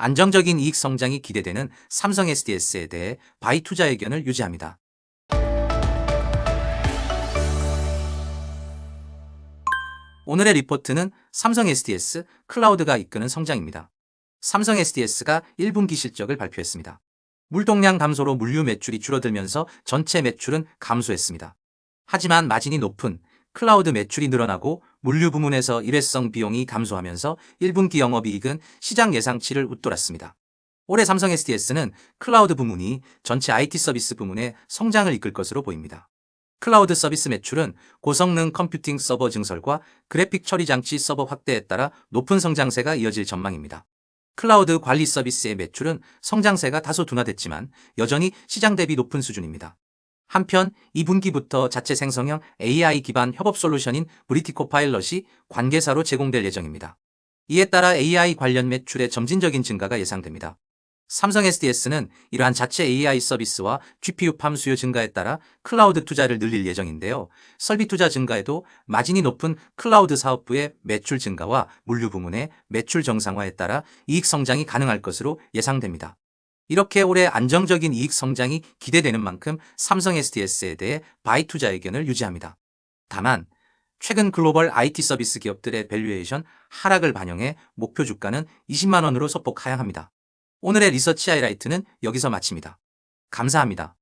안정적인 이익 성장이 기대되는 삼성 SDS에 대해 바이 투자 의견을 유지합니다. 오늘의 리포트는 삼성 SDS 클라우드가 이끄는 성장입니다. 삼성 SDS가 1분기 실적을 발표했습니다. 물동량 감소로 물류 매출이 줄어들면서 전체 매출은 감소했습니다. 하지만 마진이 높은 클라우드 매출이 늘어나고 물류 부문에서 일회성 비용이 감소하면서 1분기 영업이익은 시장 예상치를 웃돌았습니다. 올해 삼성 SDS는 클라우드 부문이 전체 IT 서비스 부문의 성장을 이끌 것으로 보입니다. 클라우드 서비스 매출은 고성능 컴퓨팅 서버 증설과 그래픽 처리 장치 서버 확대에 따라 높은 성장세가 이어질 전망입니다. 클라우드 관리 서비스의 매출은 성장세가 다소 둔화됐지만 여전히 시장 대비 높은 수준입니다. 한편 2분기부터 자체 생성형 AI 기반 협업 솔루션인 브리티 코 파일럿이 관계사로 제공될 예정입니다. 이에 따라 AI 관련 매출의 점진적인 증가가 예상됩니다. 삼성 SDS는 이러한 자체 AI 서비스와 GPU 팜 수요 증가에 따라 클라우드 투자를 늘릴 예정인데요. 설비 투자 증가에도 마진이 높은 클라우드 사업부의 매출 증가와 물류 부문의 매출 정상화에 따라 이익 성장이 가능할 것으로 예상됩니다. 이렇게 올해 안정적인 이익 성장이 기대되는 만큼 삼성 SDS에 대해 바이 투자 의견을 유지합니다. 다만 최근 글로벌 IT 서비스 기업들의 밸류에이션 하락을 반영해 목표 주가는 20만 원으로 소폭 하향합니다. 오늘의 리서치 하이라이트는 여기서 마칩니다. 감사합니다.